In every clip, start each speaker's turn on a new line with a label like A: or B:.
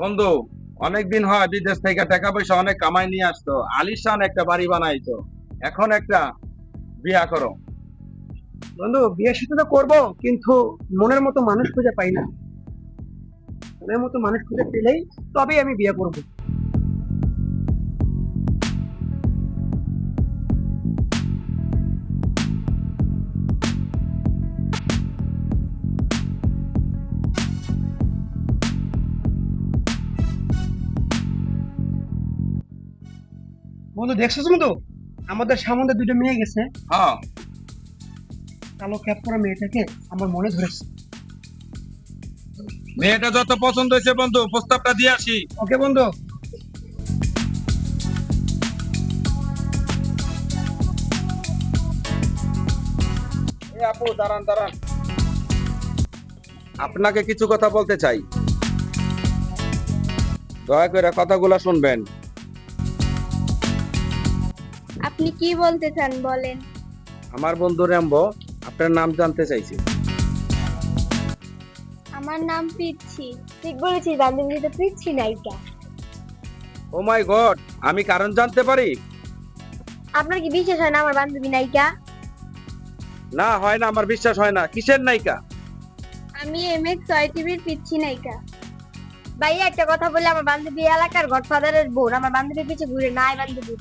A: বন্ধু, অনেকদিন হয় বিদেশ থেকে টাকা পয়সা অনেক কামাই নিয়ে আসতো। আলিশান একটা বাড়ি বানাইতো। এখন একটা বিয়া করো।
B: বন্ধু বিয়ে সাথে তো করব, কিন্তু মনের মতো মানুষ খুঁজে পাই না। মনের মতো মানুষ খুঁজে পেলেই তবেই আমি বিয়ে করব। বন্ধু দেখছ তুমি তো আমাদের সামনে দুটো মেয়ে গেছে।
A: হ্যাঁ।
B: কালো ক্যাপ করা মেয়েটাকে আমার মনে ধরেছে।
A: মেয়েটা যত পছন্দ হয়েছে বন্ধু প্রস্তাবটা দিয়ে আসি।
B: ওকে বন্ধু।
A: আপু দাঁড়ান দাঁড়ান। আপনাকে কিছু কথা বলতে চাই। দয়া করে কথাগুলো শুনবেন।
C: আপনি কি বলতে চান বলেন?
A: আমার বন্ধু র্যাম্বো আপনার নাম জানতে চাইছি।
C: আমার নাম পিচ্ছি। ঠিক বলেছিস বান্ধবী তো পিচ্ছি নাইকা
A: ও মাই গড আমি কারণ জানতে পারি?
C: আপনার কি বিশ্বাস হয় না আমার বান্ধবী নাইকা
A: না হয় না আমার বিশ্বাস হয় না। কিসের নায়িকা?
C: আমি এম এক্স ওয়াই টিভির পিচ্ছি নাইকা ভাইয়া একটা কথা বলে আমার বান্ধবী এলাকার গডফাদারের বোন। আমার বান্ধবীর পিছে ঘুরে নাই বান্ধবী।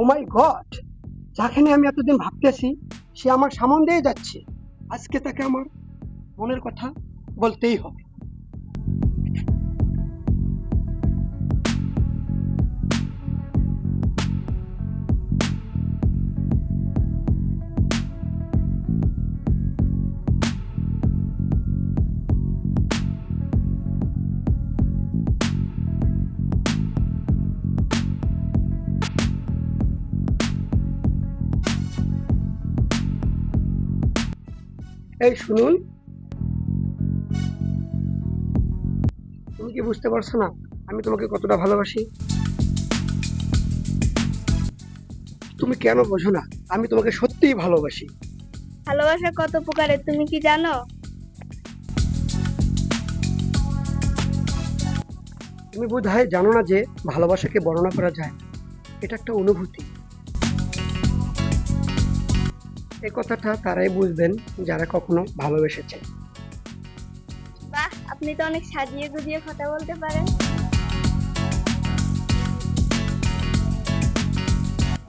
B: ও মাই গড যাখানে আমি এতদিন ভাবতেছি, সে আমার সামন দিয়ে যাচ্ছে। আজকে তাকে আমার মনের কথা বলতেই হবে। এই শুনুন। তুমি কি বুঝতে পারছ না? আমি তোমাকে কতটা ভালোবাসি। তুমি কেন বোঝো না? আমি তোমাকে সত্যিই ভালোবাসি।
C: ভালোবাসা কত প্রকারের তুমি কি জানো?
B: তুমি বোধ হয় জানো না যে ভালোবাসাকে বর্ণনা করা যায়। এটা একটা অনুভূতি। এই কথাটা তারাই বুঝবেন যারা কখনো ভালোবেসেছে।
C: বাহ আপনি তো অনেক সাজিয়ে গুজিয়ে কথা বলতে পারেন।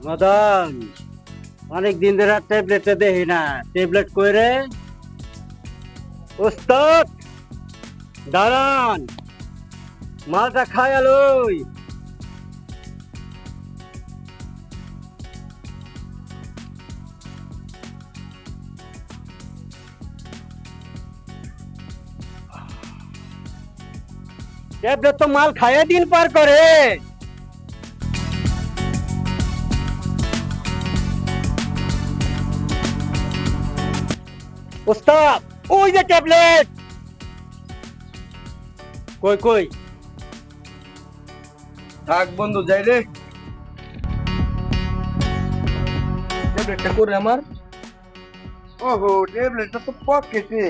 D: মদন অনেক দিন ধরে আর ট্যাবলেটটা দেখি না। ট্যাবলেট কইরে ওস্তাদ দাঁড়ান। মালটা খায় আলোই। ট্যাবলেট তো মাল খাইয়ে দিন পার করে। ওস্তাদ ওই যে ট্যাবলেট। কই কই?
A: থাক বন্ধু যাই রে। ট্যাবলেটটা করে আমার? ওহো ট্যাবলেটটা তো পকেটে।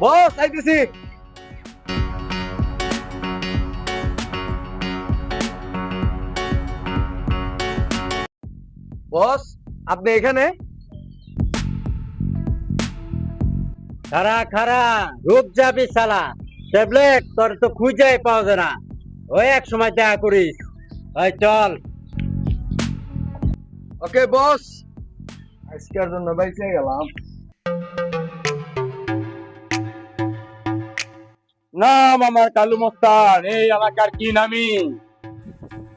A: বস, আইতেছি। বস, আপনি এখানে?
D: খারা খারা, রূপ যাবি সালা ট্যাবলেট, তোর তো খুঁজে পাওয়া যায় না। ওই এক সময় দেখা করিস। ওই চল।
A: ওকে, বস। আজকের জন্য বাইচে গেলাম। নাম আমার কালু মস্তান এই এলাকার কি নামি?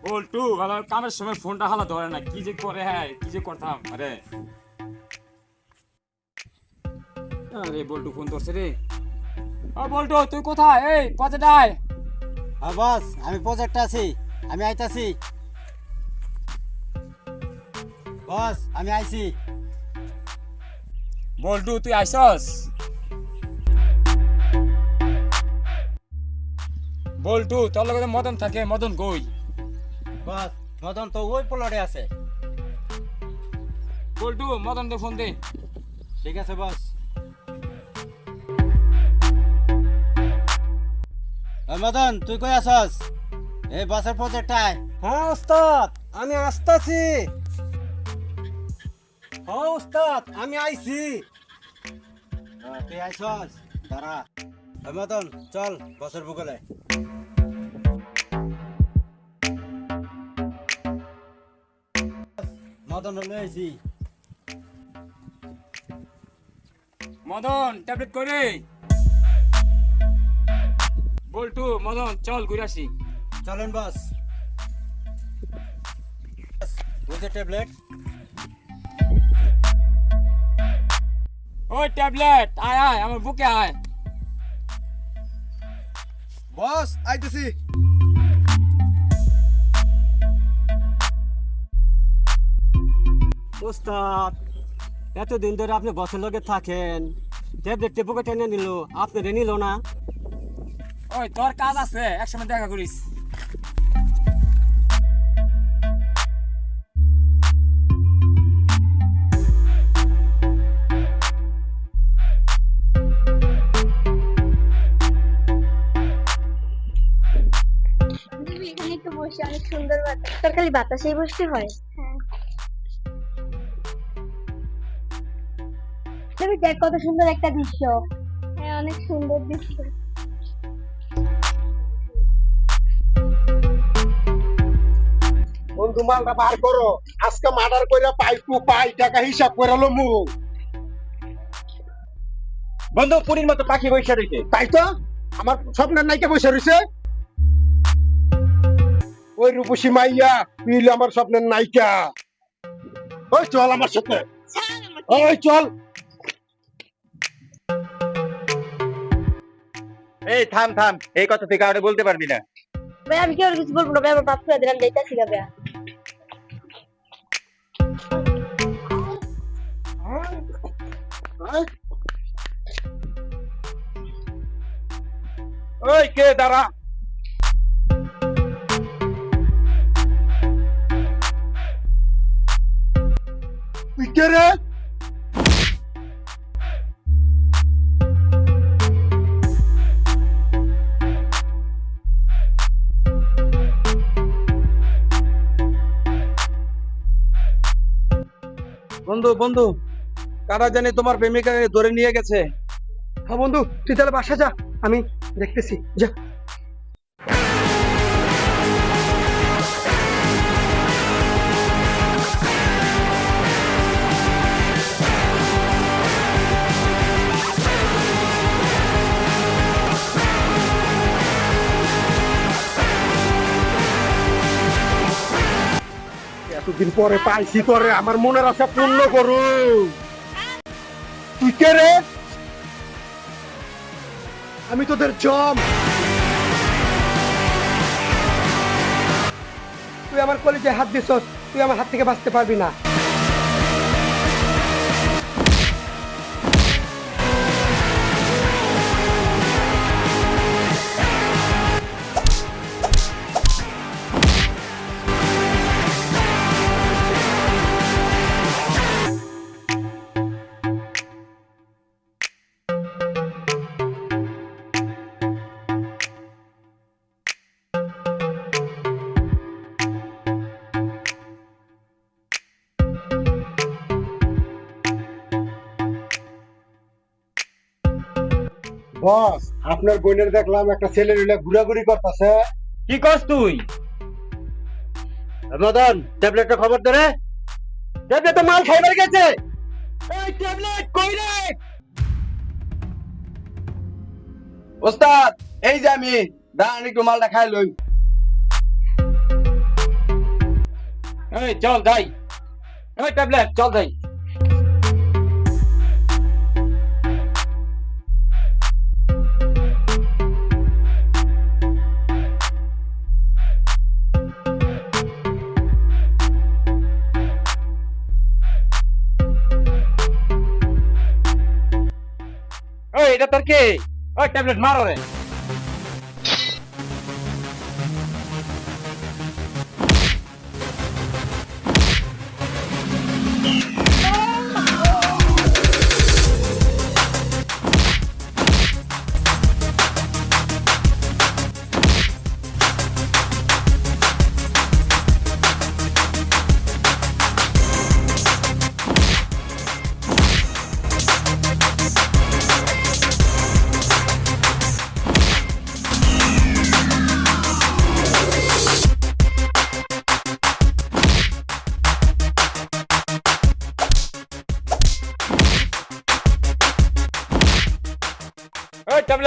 E: বল্টু ভালো কামের সময় ফোনটা হালা ধরে না কি যে করে হ্যাঁ কি যে করতাম আরে। আরে বল্টু ফোন ধরছে রে। ও বল্টু তুই কোথায়? এই পথে ডাই
F: হ্যাঁ বস আমি প্রজেক্টে আছি আমি আইতাছি। বস আমি আইছি।
E: বল্টু তুই আইসস বল্টু তোর লগে মদন থাকে মদন কই?
F: বস মদন তো ওই প্লটে আছে।
E: বল্টু মদন দে ফোন দে।
F: ঠিক আছে বস। মদন তুই কই আছস? এই বাসের প্রজেক্টটায় হ্যাঁ ওস্তাদ আমি আসতেছি। হ্যাঁ ওস্তাদ আমি আইছি। তুই আইছস? দাঁড়া। মদন চল বসের বুকলে মদন লই আইছি।
E: মদন ট্যাবলেট করে বল্টু মদন চল ঘুরে আসি।
F: চলেন বস। বুঝে ট্যাবলেট।
E: ওই ট্যাবলেট আয় আয় আমার বুকে আয়।
F: বস আইতেছি।
G: ওস্তাদ এতদিন ধরে আপনি বছর লগে থাকেন। ট্যাবলেট টেপুকে টেনে নিল আপনি রে নিল না।
E: ওই তোর কাজ আছে একসময় দেখা করিস।
H: এখানে একটু বসে অনেক সুন্দর বাতাস। তোর খালি বাতাসেই বসতে হয়। দেখ কত সুন্দর একটা দৃশ্য। হ্যাঁ অনেক সুন্দর দৃশ্য।
A: বন্ধু মালটা বার করো। আজকে মার্ডার কইরা পাই টু পাই টাকা হিসাব করে লমু।
F: বন্ধু পুরীর মতো পাখি বৈশা রইছে।
A: তাই তো? আমার স্বপ্নের নায়িকা বসে রয়েছে ওই রূপসী মাইয়া তুই আমার স্বপ্নের নায়িকা। ওই চল আমার সাথে। ওই চল।
F: এই থাম থাম। এই কথা তুই কাউকে বলতে পারবি না।
H: ভাই আমি কি আর কিছু বলব না? ভাই আমার বাপ করে দিলাম যাইতাছি গা ভাইয়া
A: ওই কে দাঁড়া। তুই কে রে? বন্ধু বন্ধু, কারা জানি তোমার প্রেমিকা ধরে নিয়ে গেছে?
B: হ্যাঁ বন্ধু, তুই তাহলে বাসা যা, আমি দেখতেছি, যা।
A: এতদিন পরে পাইছি তোরে আমার মনের আশা পূর্ণ করু। তুই কে রে?
B: আমি তোদের জম। তুই আমার কলেজে হাত দিছস, তুই আমার হাত থেকে বাঁচতে পারবি না।
A: বস আপনার বোনের দেখলাম একটা ছেলে মিলে ঘুরাঘুরি করতেছে।
F: কি করছ তুই? মদন ট্যাবলেটটা খবর দে রে। ট্যাবলেট মাল খাইবার গেছে।
A: এই ট্যাবলেট কই রে? ওস্তাদ এই যে আমি দাঁড়ান একটু মালটা খাই লই।
E: এই চল যাই। এই ট্যাবলেট চল যাই।
A: এটা তোর কে? ওই ট্যাবলেট মারো রে।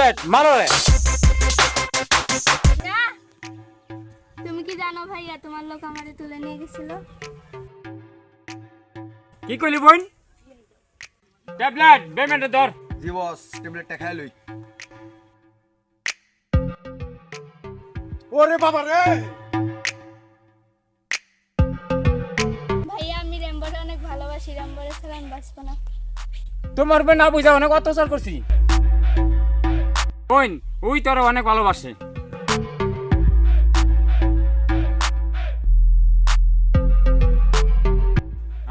A: ট্যাবলেট মারো রে।
C: তুমি কি জানো ভাইয়া তোমার লোক আমারে তুলে নিয়ে গেছিল?
E: কি কইলি বোন? ট্যাবলেট বেমেন্টে ধর।
I: জি বস ট্যাবলেটটা খাই লই। ওরে বাবা রে!
C: ভাইয়া আমি রেম্বরে অনেক ভালোবাসি রেম্বরে ছাড়া আমি না।
E: তোমার বোন না বুঝা অনেক অত্যাচার করছি। বোন ওই তোর অনেক ভালোবাসে।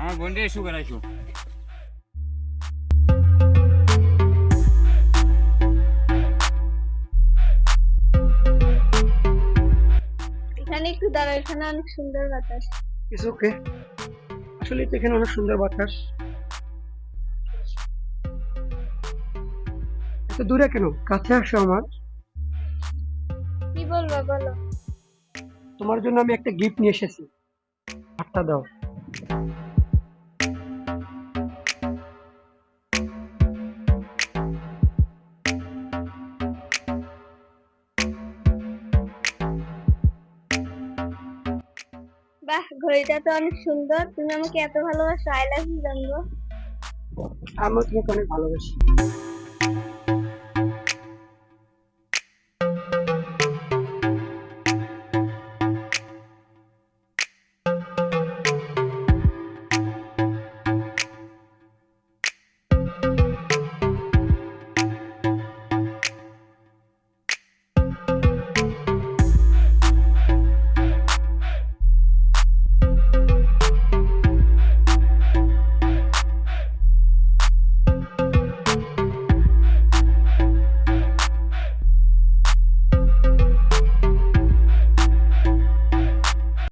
E: আমার বোন রে সুগার আইসো
C: এখানে একটু দাঁড়াও এখানে অনেক সুন্দর বাতাস।
B: ইটস ওকে আসলে তো এখানে অনেক সুন্দর বাতাস। এত দূরে কেন? কাছে আসো আমার।
C: কি বলব বলো।
B: তোমার জন্য আমি একটা গিফট নিয়ে এসেছি। হাতটা দাও।
C: বাহ ঘড়িটা তো অনেক সুন্দর। তুমি আমাকে এত ভালোবাসো আই লাভ ইউ জানব।
B: আমিও তোমাকে অনেক ভালোবাসি।